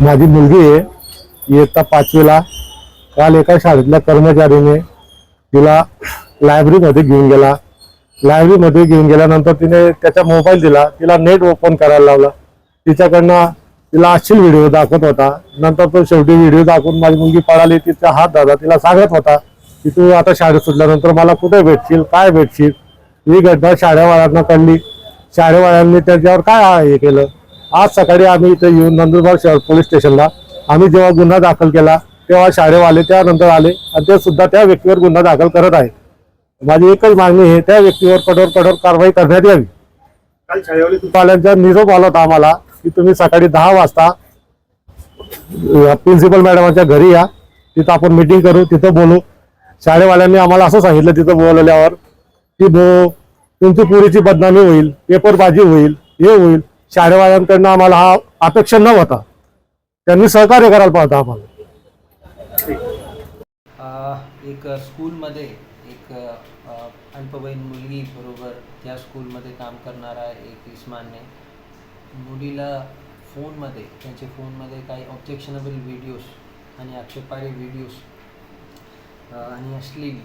माझी मुलगी आहे. इयत्ता पाचवीला. काल एका शाळेतल्या कर्मचारीने तिला लायब्ररीमध्ये घेऊन गेला. लायब्ररीमध्ये घेऊन गेल्यानंतर तिने त्याचा मोबाईल दिला. तिला नेट ओपन करायला लावला. तिच्याकडनं तिला अश्लील व्हिडिओ दाखवत होता. नंतर तो शेवटी व्हिडिओ दाखवून माझी मुलगी पळाली. तिचा हात दादा तिला सांगत होता की तू आता शाळेत सुटल्यानंतर मला कुठे भेटशील? काय भेटशील? ही घटना शाळेवाळ्यांना कळली. शाळेवाळ्यांनी त्याच्यावर काय हे केलं? आज सकाळी आम्ही इथे येऊन नंदुरबार शहर पोलीस स्टेशनला आम्ही जेव्हा गुन्हा दाखल केला तेव्हा शाळेवाले त्यानंतर आले आणि ते सुद्धा त्या व्यक्तीवर गुन्हा दाखल करत आहे माझी एकच मागणी आहे त्या व्यक्तीवर कठोर कठोर कारवाई करण्यात यावी. काल शाळेवाले पाल्यांचा निरोप आला होता आम्हाला की तुम्ही सकाळी दहा वाजता प्रिन्सिपल मॅडमाच्या घरी या तिथं आपण मिटिंग करू तिथं बोलू. शाळेवाल्यांनी आम्हाला असं सांगितलं तिथं बोलवल्यावर की भो तुमची पुरीची बदनामी होईल पेपरबाजी होईल हे होईल. शाळेवाल्यांकडनं आम्हाला हा अपेक्षा न होता त्यांनी सहकार्य करायला पाहता आम्हाला. एक स्कूलमध्ये एक अल्पवयीन मुलगी बरोबर त्या स्कूलमध्ये काम करणारा एक इस्मानने मुलीला फोनमध्ये त्यांच्या फोनमध्ये काही ऑब्जेक्शनेबल व्हिडिओज आणि आक्षेपारे व्हिडिओज आणि अश्लील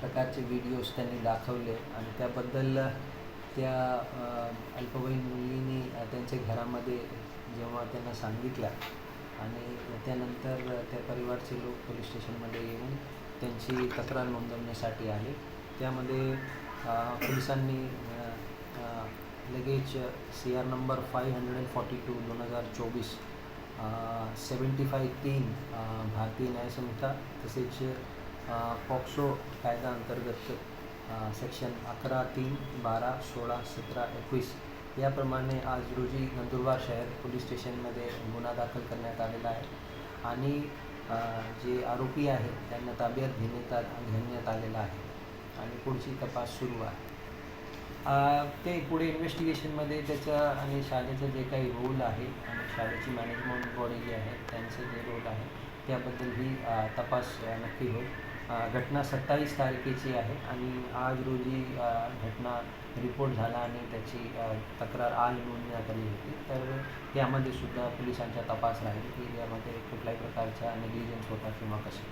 प्रकारचे व्हिडिओज त्यांनी दाखवले आणि त्याबद्दल त्या अल्पवयीन त्यांच्या घरामध्ये जेव्हा त्यांना सांगितल्या आणि त्यानंतर त्या परिवारचे लोक पोलीस स्टेशनमध्ये येऊन त्यांची तक्रार नोंदवण्यासाठी आले. त्यामध्ये पोलिसांनी लगेच C R number five hundred and forty two दोन हजार चोवीस सेवन्टी फाय तीन भारतीय न्यायसंहिता तसेच पॉक्सो कायदा अंतर्गत सेक्शन अकरा तीन बारा सोळा सतरा एकवीस याप्रमाणे आज रोजी नंदुरबार शहर पोलीस स्टेशनमध्ये गुन्हा दाखल करण्यात आलेला आहे आणि जे आरोपी आहेत त्यांना ताब्यात घेण्यात घेण्यात आलेला आहे आणि पुढची तपास सुरू आहे. ते पुढे इन्व्हेस्टिगेशनमध्ये त्याचं आणि शाळेचं जे काही रोल आहे आणि शाळेची मॅनेजमेंट बॉडी जी आहे त्यांचं जे रोल आहे त्याबद्दल ही तपास नक्की होईल. घटना सत्तावीस तारखेची आहे आणि आज रोजी घटना रिपोर्ट झाला आणि त्याची तक्रार आज नोंदण्यात आली होती. तर यामध्ये सुद्धा पोलिसांचा तपास राहील की यामध्ये कुठल्याही प्रकारचा निग्लिजन्स होता किंवा कसे